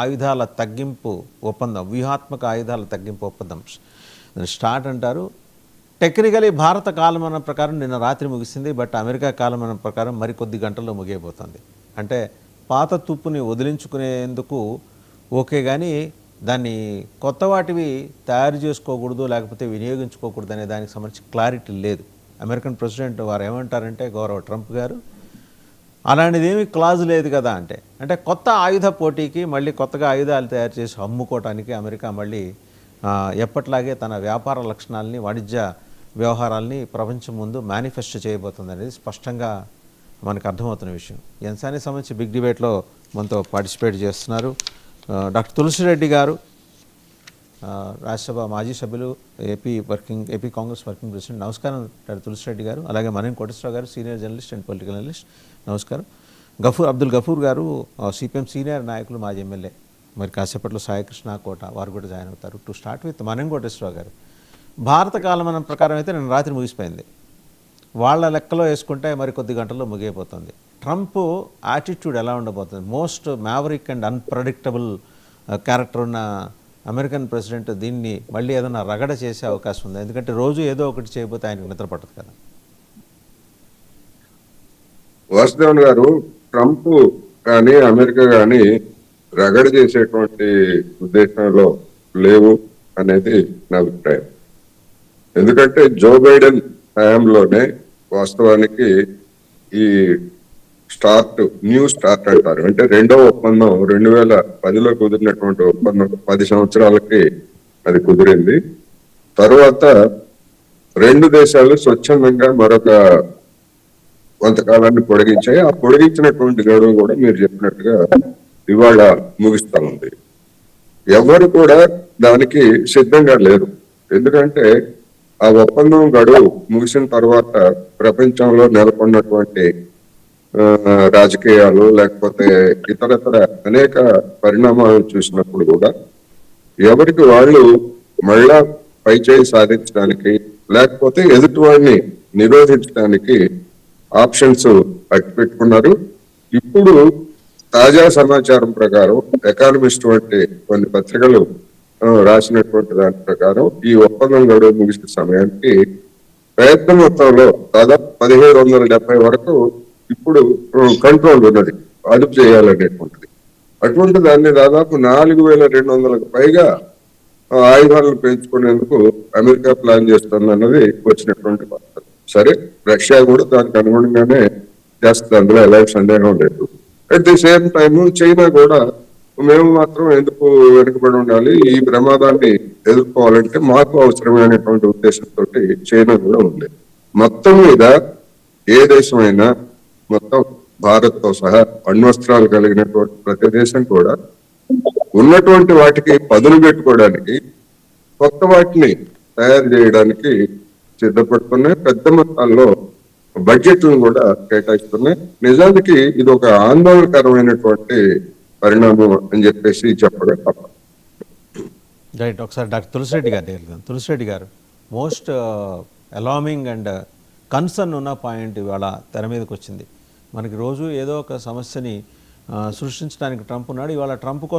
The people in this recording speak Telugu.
ఆయుధాల తగ్గింపు ఒప్పందం వ్యూహాత్మక ఆయుధాల తగ్గింపు ఒప్పందం. స్టార్ట్ అంటారు. టెక్నికలీ భారత కాలమానం ప్రకారం నిన్న రాత్రి ముగిసింది బట్ అమెరికా కాలమానం ప్రకారం మరికొద్ది గంటల్లో ముగియబోతుంది. అంటే పాత తుప్పుని వదిలించుకునేందుకు ఓకే కానీ దాన్ని కొత్త వాటివి తయారు చేసుకోకూడదు లేకపోతే వినియోగించుకోకూడదు అనే దానికి సంబంధించి క్లారిటీ లేదు. అమెరికన్ ప్రెసిడెంట్ వారు ఏమంటారంటే గౌరవ ట్రంప్ గారు అలాంటిదేమి క్లాజ్ లేదు కదా అంటే. అంటే కొత్త ఆయుధ పోటీకి మళ్ళీ కొత్తగా ఆయుధాలు తయారు చేసి అమ్ముకోవటానికి అమెరికా మళ్ళీ ఎప్పట్లాగే తన వ్యాపార లక్షణాలని వాణిజ్య వ్యవహారాల్ని ప్రపంచం ముందు మేనిఫెస్టో చేయబోతుంది అనేది స్పష్టంగా మనకు అర్థమవుతున్న విషయం. ఈ సంబంధించి బిగ్ డిబేట్లో మనతో పార్టిసిపేట్ చేస్తున్నారు డాక్టర్ తులసిరెడ్డి గారు. రాజ్యసభ మాజీ సభ్యులు AP working AP Congress working president. నమస్కారం డాక్టర్ తులసిరెడ్డి గారు. అలాగే Manan Koteswara Rao garu senior journalist and political analyst. నమస్కారం. గఫూర్ అబ్దుల్ గఫూర్ గారు సిపిఎం సీనియర్ నాయకులు మాజీ ఎమ్మెల్యే. మరి కాసేపట్లో సాయికృష్ణ కోట వారు కూడా జాయిన్ అవుతారు. To start with Manan Koteswara Rao garu. భారత కాలమానం ప్రకారం అయితే నేను రాత్రి ముగిసిపోయింది. వాళ్ళ లెక్కలో వేసుకుంటే మరి కొద్ది గంటల్లో ముగిపోతుంది ట్రంప్ యాటిట్యూడ్ ఎలా ఉండబోతుంది? Most maverick and unpredictable character ఉన్న అమెరికన్ ప్రెసిడెంట్ దీన్ని మళ్ళీ ఏదైనా రగడ చేసే అవకాశం ఉంది. ఎందుకంటే రోజు ఏదో ఒకటి చేయబోతే ఆయనకు నిద్ర పట్టదు కదా. వాసుదేవన్ గారు ట్రంప్ కానీ అమెరికా కానీ రగడ చేసేటువంటి ఉద్దేశంలో లేవు అనేది నా అభిప్రాయం. ఎందుకంటే జో బైడెన్ హయాంలోనే వాస్తవానికి ఈ స్టార్ట్ న్యూ స్టార్ట్ అంటారు. అంటే రెండో ఒప్పందం రెండు వేల పదిలో కుదిరినటువంటి ఒప్పందం పది సంవత్సరాలకి అది కుదిరింది. తర్వాత రెండు దేశాలు స్వచ్ఛందంగా మరొక కొంతకాలాన్ని పొడిగించాయి. ఆ పొడిగించినటువంటి గడువు కూడా మీరు చెప్పినట్టుగా ఇవాళ ముగిస్తా ఉంది. ఎవరు కూడా దానికి సిద్ధంగా లేరు. ఎందుకంటే ఆ ఒప్పందం గడువు ముగిసిన తర్వాత ప్రపంచంలో నెలకొన్నటువంటి రాజకీయాలు లేకపోతే ఇతరతర అనేక పరిణామాలు చూసినప్పుడు కూడా ఎవరికి వాళ్ళు మళ్ళా పైచేయి సాధించడానికి లేకపోతే ఎదుటి వాడిని నిరోధించడానికి ఆప్షన్స్ అట్టి పెట్టుకున్నారు ఇప్పుడు తాజా సమాచారం ప్రకారం ఎకానమిస్ట్ వంటి కొన్ని పత్రికలు రాసినటువంటి దాని ప్రకారం ఈ ఒప్పందం గడువు ముగిసిన సమయానికి ప్రయత్న మొత్తంలో దాదాపు పదిహేడు వందల డెబ్బై వరకు ఇప్పుడు కంట్రోల్ ఉన్నది అదుపు చేయాలనేటువంటిది. అటువంటి దాన్ని దాదాపు నాలుగు వేల రెండు వందలకు పైగా ఆయుధాలను పెంచుకునేందుకు అమెరికా ప్లాన్ చేస్తుంది అన్నది వచ్చినటువంటి వార్త. సరే రష్యా కూడా దానికి అనుగుణంగానే చేస్తుంది అందులో ఎలాంటి సందేహం లేదు. At the same time China కూడా మేము మాత్రం ఎందుకు వెనుకబడి ఉండాలి ఈ ప్రమాదాన్ని ఎదుర్కోవాలంటే మాకు అవసరమైనటువంటి ఉద్దేశంతో చైనా కూడా ఉంది. మొత్తం మీద ఏ దేశమైనా మొత్తం భారత్తో సహా అణ్వస్త్రాలు కలిగినటువంటి ప్రతి దేశం కూడా ఉన్నటువంటి వాటికి పదును పెట్టుకోవడానికి కొత్త వాటిని తయారు చేయడానికి సిద్ధపడుతున్నాయి. పెద్ద మొత్తాల్లో బడ్జెట్లను కూడా కేటాయిస్తున్నాయి. నిజానికి ఇది ఒక ఆందోళనకరమైనటువంటి పరిణామం అని చెప్పేసి చెప్పడం తప్పదు రైట్ ఒకసారి డాక్టర్ తులసిరెడ్డి గారు దగ్గరికి Tulasi Reddy garu most alarming and concern ఉన్న పాయింట్ ఇవాళ తెర మీదకి వచ్చింది. మనకి రోజు ఏదో ఒక సమస్యని ఆ, సృష్టించడానికి ట్రంప్ ఉన్నాడు. ఇవాళ ట్రంప్ కోసం